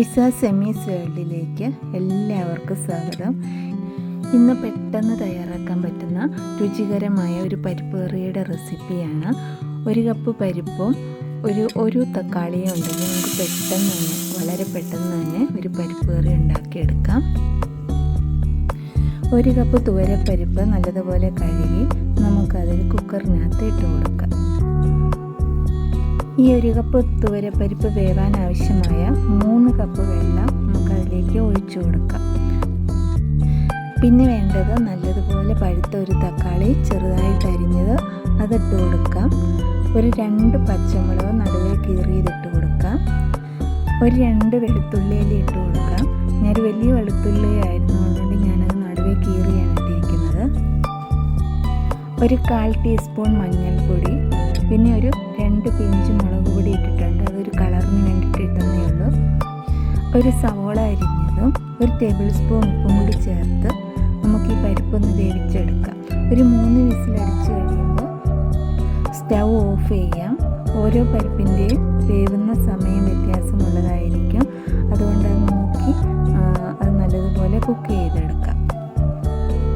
ഇസ സെമീസ് വേൾഡിലേക്ക് എല്ലാവർക്കും സ്വാഗതം. ഇന്ന് പെട്ടെന്ന് തയ്യാറാക്കാൻ പറ്റുന്ന രുചികരമായ ഒരു പരിപ്പ് കറിയുടെ റെസിപ്പിയാണ്. ഒരു കപ്പ് പരിപ്പും ഒരു ഒരു തക്കാളിയും ഉണ്ടെങ്കിൽ നമുക്ക് പെട്ടെന്ന് തന്നെ വളരെ പെട്ടെന്ന് തന്നെ ഒരു പരിപ്പ് കറി ഉണ്ടാക്കിയെടുക്കാം. ഒരു കപ്പ് തുവരപ്പരിപ്പ് നല്ലതുപോലെ കഴുകി നമുക്കതൊരു കുക്കറിനകത്ത് ഇട്ട് കൊടുക്കാം. ഈ ഒരു കപ്പ് തുവരപ്പരിപ്പ് വേവാൻ ആവശ്യമായ മൂന്ന് കപ്പ് വെള്ളം നമുക്കതിലേക്ക് ഒഴിച്ചു കൊടുക്കാം. പിന്നെ വേണ്ടത് നല്ലതുപോലെ പഴുത്ത ഒരു തക്കാളി ചെറുതായിട്ട് അരിഞ്ഞത് അതിട്ട് കൊടുക്കാം. ഒരു രണ്ട് പച്ചമുളക് നടുവിൽ കീറിയതിട്ട് കൊടുക്കാം. ഒരു രണ്ട് വെളുത്തുള്ളിയിൽ ഇട്ട് കൊടുക്കാം. ഞാനൊരു വലിയ വെളുത്തുള്ളി ആയിരുന്നു അതുകൊണ്ട് ഞാനത് നടുവേ കീറിയാണ് ഇട്ടിരിക്കുന്നത്. ഒരു കാൽ ടീസ്പൂൺ മഞ്ഞൾപ്പൊടി പിന്നെ ഒരു രണ്ട് പിഞ്ച് മുളക് പൊടി ഇട്ടിട്ടുണ്ട്. അതൊരു കളറിന് വേണ്ടിയിട്ട് ഇട്ടുന്നേ ഉള്ളൂ. ഒരു സവോള അരിഞ്ഞതും ഒരു ടേബിൾ സ്പൂൺ ഉപ്പും കൂടി ചേർത്ത് നമുക്ക് ഈ പരിപ്പൊന്ന് വേവിച്ചെടുക്കാം. ഒരു മൂന്ന് വിസിലടിച്ച് കഴിയുമ്പോൾ സ്റ്റവ് ഓഫ് ചെയ്യാം. ഓരോ പരിപ്പിന്റെയും വേവുന്ന സമയം വ്യത്യാസമുള്ളതായിരിക്കും. അതുകൊണ്ട് അത് നോക്കി അത് നല്ലതുപോലെ കുക്ക് ചെയ്തെടുക്കാം.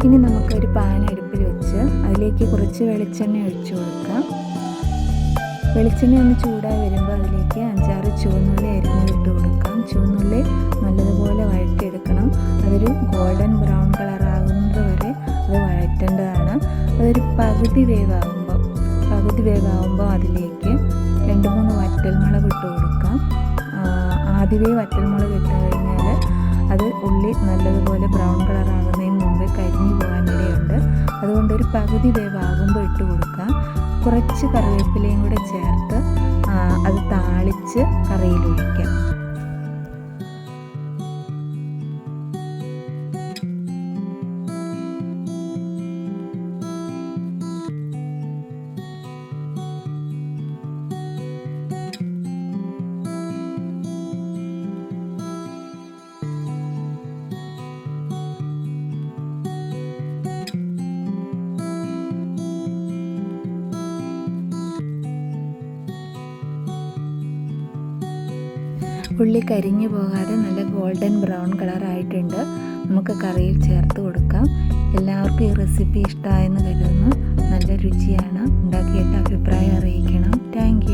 ഇനി നമുക്കൊരു പാൻ അടുപ്പിൽ വെച്ച് അതിലേക്ക് കുറച്ച് വെളിച്ചെണ്ണ ഒഴിച്ചു കൊടുക്കാം. വെളിച്ചെണ്ണ ഒന്ന് ചൂടായി വരുമ്പോൾ അതിലേക്ക് അഞ്ചാറ് ചുവന്നുള്ളി അരിഞ്ഞിട്ട് കൊടുക്കാം. ചുവന്നുള്ളി നല്ലതുപോലെ വഴറ്റിയെടുക്കണം. അതൊരു ഗോൾഡൻ ബ്രൗൺ കളർ ആകുന്നത് വരെ അത് വഴറ്റേണ്ടതാണ്. അതൊരു പകുതി വേവാകുമ്പോൾ പകുതി വേവാകുമ്പോൾ അതിലേക്ക് രണ്ട് മൂന്ന് വറ്റൽമുളക് ഇട്ട് കൊടുക്കാം. ആദ്യമേ വറ്റൽമുളക് ഇട്ട് കഴിഞ്ഞാൽ അത് ഉള്ളി നല്ലതുപോലെ ബ്രൗൺ കളർ ആകുന്നതിന് മുമ്പേ കരിഞ്ഞു പോകാനിടയുണ്ട് അതുകൊണ്ട് ഒരു പകുതി വേവാകുമ്പോൾ ഇട്ട് കൊടുക്കാം. കുറച്ച് കറിവേപ്പിലയും കൂടെ ചേർത്ത് അത് താളിച്ച് കറിയിലൊഴിക്കാം ഉള്ളി കരിഞ്ഞു പോകാതെ നല്ല ഗോൾഡൻ ബ്രൗൺ കളർ ആയിട്ടുണ്ട്. നമുക്ക് കറിയിൽ ചേർത്ത് കൊടുക്കാം. എല്ലാവർക്കും ഈ റെസിപ്പി ഇഷ്ടമായെന്ന് കരുതുന്നു. നല്ല രുചിയാണ്. ഉണ്ടാക്കിയിട്ട് അഭിപ്രായം അറിയിക്കണം. താങ്ക്